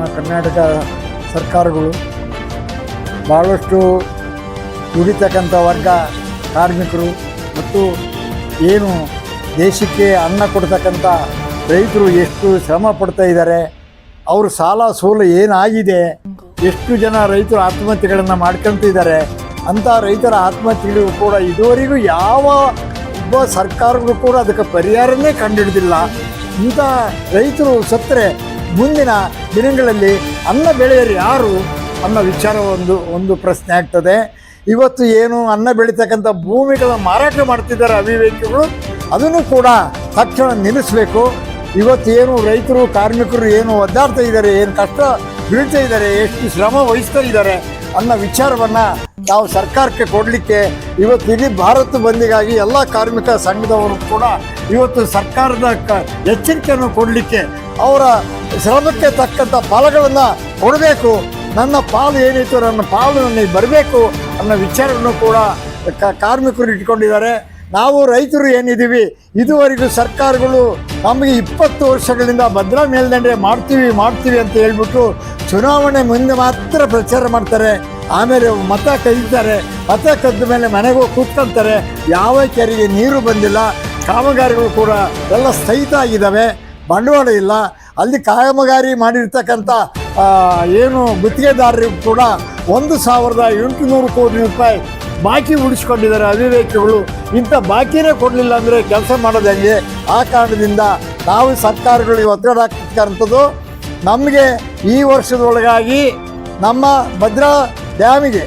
ನಮ್ಮ ಕರ್ನಾಟಕ ಸರ್ಕಾರಗಳು ಭಾಳಷ್ಟು ದುಡಿತಕ್ಕಂಥ ವರ್ಗ ಕಾರ್ಮಿಕರು ಮತ್ತು ಏನು ದೇಶಕ್ಕೆ ಅನ್ನ ಕೊಡ್ತಕ್ಕಂಥ ರೈತರು ಎಷ್ಟು ಶ್ರಮ ಪಡ್ತಾ ಇದ್ದಾರೆ, ಅವ್ರ ಸಾಲ ಸೋಲು ಏನಾಗಿದೆ, ಎಷ್ಟು ಜನ ರೈತರು ಆತ್ಮಹತ್ಯೆಗಳನ್ನು ಮಾಡ್ಕೊತಿದ್ದಾರೆ ಅಂಥ ರೈತರ ಆತ್ಮಹತ್ಯೆಗಳಿಗೂ ಕೂಡ ಇದುವರೆಗೂ ಯಾವ ಒಬ್ಬ ಸರ್ಕಾರಗಳು ಕೂಡ ಅದಕ್ಕೆ ಪರಿಹಾರನೇ ಕಂಡುಹಿಡಿದಿಲ್ಲ. ಇಂಥ ರೈತರು ಸತ್ತರೆ ಮುಂದಿನ ದಿನಗಳಲ್ಲಿ ಅನ್ನ ಬೆಳೆಯರು ಯಾರು ಅನ್ನೋ ವಿಚಾರ ಒಂದು ಒಂದು ಪ್ರಶ್ನೆ ಆಗ್ತದೆ. ಇವತ್ತು ಏನು ಅನ್ನ ಬೆಳೀತಕ್ಕಂಥ ಭೂಮಿಗಳ ಮಾರಾಟ ಮಾಡ್ತಿದ್ದಾರೆ ಅವಿವೇಕಿಗಳು. ಅದನ್ನು ಕೂಡ ತಕ್ಷಣ ನಿಲ್ಲಿಸಬೇಕು. ಇವತ್ತು ಏನು ರೈತರು, ಕಾರ್ಮಿಕರು ಏನು ಒದ್ದಾಡ್ತಾ ಇದ್ದಾರೆ, ಏನು ಕಷ್ಟ ಬೀಳ್ತಾ ಇದ್ದಾರೆ, ಎಷ್ಟು ಶ್ರಮ ವಹಿಸ್ತಾ ಇದ್ದಾರೆ ಅನ್ನೋ ವಿಚಾರವನ್ನು ನಾವು ಸರ್ಕಾರಕ್ಕೆ ಕೊಡಲಿಕ್ಕೆ ಇವತ್ತು ಇಡೀ ಭಾರತ ಬಂದಿಗಾಗಿ ಎಲ್ಲ ಕಾರ್ಮಿಕ ಸಂಘದವರು ಕೂಡ ಇವತ್ತು ಸರ್ಕಾರದ ಎಚ್ಚರಿಕೆಯನ್ನು ಕೊಡಲಿಕ್ಕೆ ಅವರ ಶ್ರಮಕ್ಕೆ ತಕ್ಕಂಥ ಫಲಗಳನ್ನು ಕೊಡಬೇಕು. ನನ್ನ ಪಾಲು ಏನಿತ್ತು, ನನ್ನ ಪಾಲು ನನಗೆ ಬರಬೇಕು ಅನ್ನೋ ವಿಚಾರವನ್ನು ಕೂಡ ಕಾರ್ಮಿಕರು ಇಟ್ಕೊಂಡಿದ್ದಾರೆ. ನಾವು ರೈತರು ಏನಿದ್ದೀವಿ, ಇದುವರೆಗೂ ಸರ್ಕಾರಗಳು ನಮಗೆ ಇಪ್ಪತ್ತು ವರ್ಷಗಳಿಂದ ಭದ್ರಾ ಮೇಲ್ದಂಡೆ ಮಾಡ್ತೀವಿ ಮಾಡ್ತೀವಿ ಅಂತ ಹೇಳ್ಬಿಟ್ಟು ಚುನಾವಣೆ ಮುಂದೆ ಮಾತ್ರ ಪ್ರಚಾರ ಮಾಡ್ತಾರೆ. ಆಮೇಲೆ ಮತ ಕದೀತಾರೆ ಮತ ಕದ್ದ ಮೇಲೆ ಮನೆಗೆ ಹೋಗಿ ಕೂತ್ಕೊಳ್ತಾರೆ ಯಾವ ಕೆರೆಗೆ ನೀರು ಬಂದಿಲ್ಲ. ಕಾಮಗಾರಿಗಳು ಕೂಡ ಎಲ್ಲ ಸ್ಥಗಿತ ಆಗಿದ್ದಾವೆ ಬಂಡವಾಳ ಇಲ್ಲ. ಅಲ್ಲಿ ಕಾಮಗಾರಿ ಮಾಡಿರ್ತಕ್ಕಂಥ ಏನು ಗುತ್ತಿಗೆದಾರರಿಗೂ ಕೂಡ ಒಂದು ಸಾವಿರದ ಎಂಟುನೂರು ಕೋಟಿ ರೂಪಾಯಿ ಬಾಕಿ ಉಳಿಸ್ಕೊಂಡಿದ್ದಾರೆ ಅವಿವೇಕಿಗಳು. ಇಂಥ ಬಾಕಿನೇ ಕೊಡಲಿಲ್ಲ ಅಂದರೆ ಕೆಲಸ ಮಾಡೋದು ಹೆಂಗೆ? ಆ ಕಾರಣದಿಂದ ನಾವು ಸರ್ಕಾರಗಳಿಗೆ ಒತ್ತಡ ಹಾಕ್ತಕ್ಕಂಥದ್ದು ನಮಗೆ ಈ ವರ್ಷದೊಳಗಾಗಿ ನಮ್ಮ ಭದ್ರಾ ಡ್ಯಾಮಿಗೆ,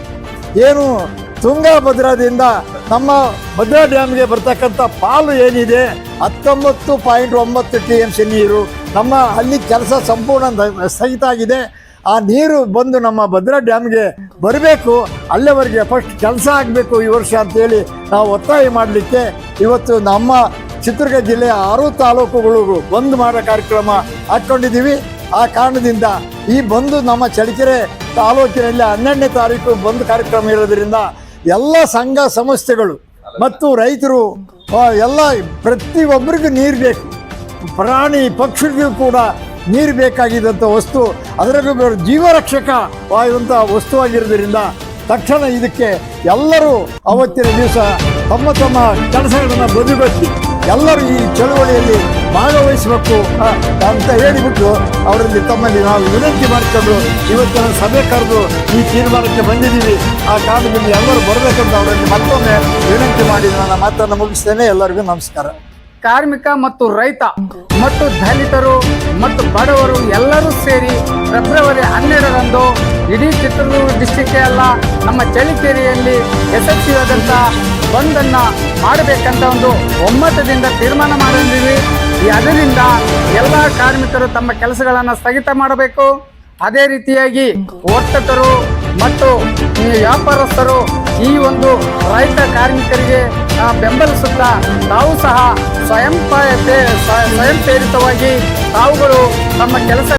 ಏನು ತುಂಗಭದ್ರಾದಿಂದ ನಮ್ಮ ಭದ್ರಾ ಡ್ಯಾಮ್ಗೆ ಬರ್ತಕ್ಕಂಥ ಪಾಲು ಏನಿದೆ, ಹತ್ತೊಂಬತ್ತು ಪಾಯಿಂಟ್ ಒಂಬತ್ತು ಟಿ ಎಂ ಸಿ ನೀರು ನಮ್ಮ ಅಲ್ಲಿ ಕೆಲಸ ಸಂಪೂರ್ಣ ಸ್ಥಗಿತ ಆಗಿದೆ. ಆ ನೀರು ಬಂದು ನಮ್ಮ ಭದ್ರಾ ಡ್ಯಾಮ್ಗೆ ಬರಬೇಕು, ಅಲ್ಲಿವರೆಗೆ ಫಸ್ಟ್ ಕೆಲಸ ಆಗಬೇಕು ಈ ವರ್ಷ ಅಂತೇಳಿ ನಾವು ಒತ್ತಾಯ ಮಾಡಲಿಕ್ಕೆ ಇವತ್ತು ನಮ್ಮ ಚಿತ್ರದುರ್ಗ ಜಿಲ್ಲೆಯ ಆರು ತಾಲೂಕುಗಳಿಗೂ ಬಂದ್ ಮಾಡೋ ಕಾರ್ಯಕ್ರಮ ಹಾಕ್ಕೊಂಡಿದ್ದೀವಿ ಆ ಕಾರಣದಿಂದ ಈ ಬಂದು ನಮ್ಮ ಚಳ್ಳಕೆರೆ ತಾಲೂಕಿನಲ್ಲಿ ಹನ್ನೆರಡನೇ ತಾರೀಕು ಬಂದ್ ಕಾರ್ಯಕ್ರಮ ಇರೋದ್ರಿಂದ ಎಲ್ಲ ಸಂಘ ಸಂಸ್ಥೆಗಳು ಮತ್ತು ರೈತರು ಎಲ್ಲ ಪ್ರತಿಯೊಬ್ಬರಿಗೂ ನೀರು ಬೇಕು. ಪ್ರಾಣಿ ಪಕ್ಷಿಗಳಿಗೂ ಕೂಡ ನೀರು ಬೇಕಾಗಿದ್ದಂಥ ವಸ್ತು. ಅದರಲ್ಲೂ ಜೀವರಕ್ಷಕ ಜೀವರಕ್ಷಕವಾದಂಥ ವಸ್ತುವಾಗಿರೋದ್ರಿಂದ ತಕ್ಷಣ ಇದಕ್ಕೆ ಎಲ್ಲರೂ ಅವತ್ತಿನ ದಿವಸ ತಮ್ಮ ತಮ್ಮ ಕೆಲಸಗಳನ್ನು ಬದಿಗೊತ್ತಿ ಎಲ್ಲರೂ ಈ ಚಳುವಳಿಯಲ್ಲಿ ಭಾಗವಹಿಸಬೇಕು ಅಂತ ಹೇಳಿಬಿಟ್ಟು ಅವರಲ್ಲಿ ತಮ್ಮಲ್ಲಿ ನಾವು ವಿನಂತಿ ಮಾಡಿಕೊಂಡು ಇವತ್ತಿನ ಸಭೆ ಕರೆದು ಈ ತೀರ್ಮಾನಕ್ಕೆ ಬಂದಿದ್ದೀವಿ. ಆ ಕಾಲದಲ್ಲಿ ಎಲ್ಲರೂ ಬರಬೇಕಂತ ಅವರಲ್ಲಿ ಮತ್ತೊಮ್ಮೆ ವಿನಂತಿ ಮಾಡಿ ನನ್ನ ಮಾತನ್ನು ಮುಗಿಸ್ತೇನೆ. ಎಲ್ಲರಿಗೂ ನಮಸ್ಕಾರ. ಕಾರ್ಮಿಕ ಮತ್ತು ರೈತ, ಮತ್ತು ದಲಿತರು ಮತ್ತು ಬಡವರು ಎಲ್ಲರೂ ಸೇರಿ ಫೆಬ್ರವರಿ ಹನ್ನೆರಡರಂದು ಇಡೀ ಚಿತ್ರದುರ್ಗ ಡಿಸ್ಟಿಕ್ ಅಲ್ಲ, ನಮ್ಮ ಚಳಿಕೇರಿಯಲ್ಲಿ ಯಶಸ್ವಿಯಾದಂಥ ಬಂದನ್ನು ಮಾಡಬೇಕಂತ ಒಂದು ಒಮ್ಮತದಿಂದ ತೀರ್ಮಾನ ಮಾಡಿದ್ದೀವಿ. ಅದರಿಂದ ಎಲ್ಲ ಕಾರ್ಮಿಕರು ತಮ್ಮ ಕೆಲಸಗಳನ್ನು ಸ್ಥಗಿತ ಮಾಡಬೇಕು. ಅದೇ ರೀತಿಯಾಗಿ ವರ್ತಕರು ಮತ್ತು ವ್ಯಾಪಾರಸ್ಥರು ಈ ಒಂದು ರೈತ ಕಾರ್ಮಿಕರಿಗೆ ಬೆಂಬಲಿಸುತ್ತಾ ತಾವು ಸಹ ಸ್ವಯಂ ಪ್ರೇರಿತವಾಗಿ ತಾವುಗಳು ತಮ್ಮ ಕೆಲಸ